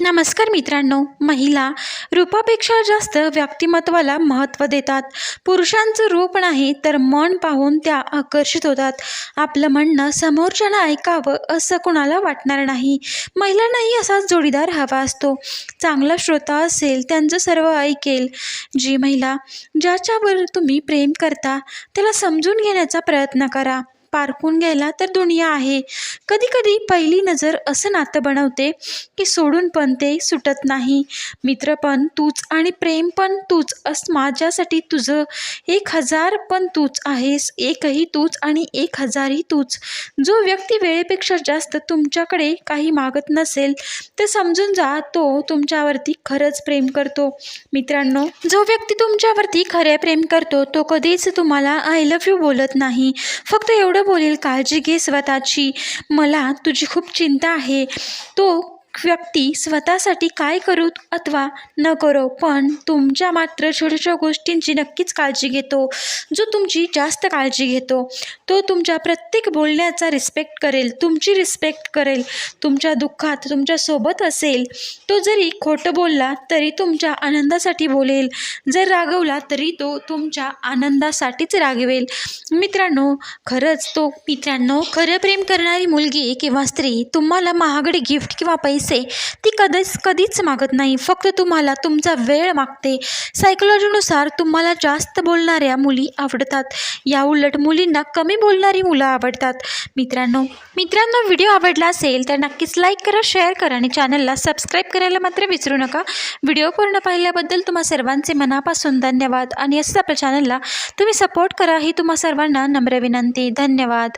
नमस्कार मित्रांनो महिला रूपापेक्षा जास्त व्यक्तिमत्वाला महत्त्व देतात. पुरुषांचं रूप नाही तर मन पाहून त्या आकर्षित होतात. आपलं म्हणणं समोरच्यानं ऐकावं असं कोणाला वाटणार नाही. महिलांनाही असाच जोडीदार हवा असतो. चांगला श्रोता असेल त्यांचं सर्व ऐकेल. जी महिला ज्याच्यावर तुम्ही प्रेम करता त्याला समजून घेण्याचा प्रयत्न करा. पारखून घ्यायला तर दुनिया आहे. कधी कधी पहिली नजर असं नातं बनवते की सोडून पण ते सुटत नाही. मित्र पण तूच आणि प्रेम पण तूच अस माझ्यासाठी तुझं. एक हजार पण तूच आहेस एकही तूच आणि एक हजारही तूच. जो व्यक्ती वेळेपेक्षा जास्त तुमच्याकडे काही मागत नसेल तर समजून जा तो तुमच्यावरती खरंच प्रेम करतो. मित्रांनो जो व्यक्ती तुमच्यावरती खरे प्रेम करतो तो कधीच तुम्हाला आय लव्ह यू बोलत नाही. फक्त एवढं बोलेल काळजी घे स्वतःची. मला तुझी खूप चिंता आहे. तो व्यक्ती स्वतःसाठी काय करू अथवा न करो पण तुमच्या मात्र छोट्या छोट्या गोष्टींची नक्कीच काळजी घेतो. जो तुमची जास्त काळजी घेतो तो तुमच्या प्रत्येक बोलण्याचा रिस्पेक्ट करेल. तुमची रिस्पेक्ट करेल. तुमच्या दुःखात तुमच्यासोबत असेल. तो जरी खोटं बोलला तरी तुमच्या आनंदासाठी बोलेल. जर रागवला तरी तो तुमच्या आनंदासाठीच रागवेल. मित्रांनो खरंच तो मित्रांनो खरं प्रेम करणारी मुलगी किंवा स्त्री तुम्हाला महागडे गिफ्ट किंवा पैसे ती कधीच कधीच मागत नाही. फक्त तुम्हाला तुमचा वेळ मागते. सायकोलॉजीनुसार तुम्हाला जास्त बोलणाऱ्या मुली आवडतात. या उलट मुलींना कमी बोलणारी मुलं आवडतात. मित्रांनो मित्रांनो व्हिडिओ आवडला असेल तर नक्कीच लाईक करा शेअर करा आणि चॅनलला सबस्क्राईब करायला मात्र विसरू नका. व्हिडिओ पूर्ण पाहिल्याबद्दल तुम्हा सर्वांचे मनापासून धन्यवाद आणि असंच आपल्या चॅनलला तुम्ही सपोर्ट करा ही तुम्हा सर्वांना नम्र विनंती. धन्यवाद.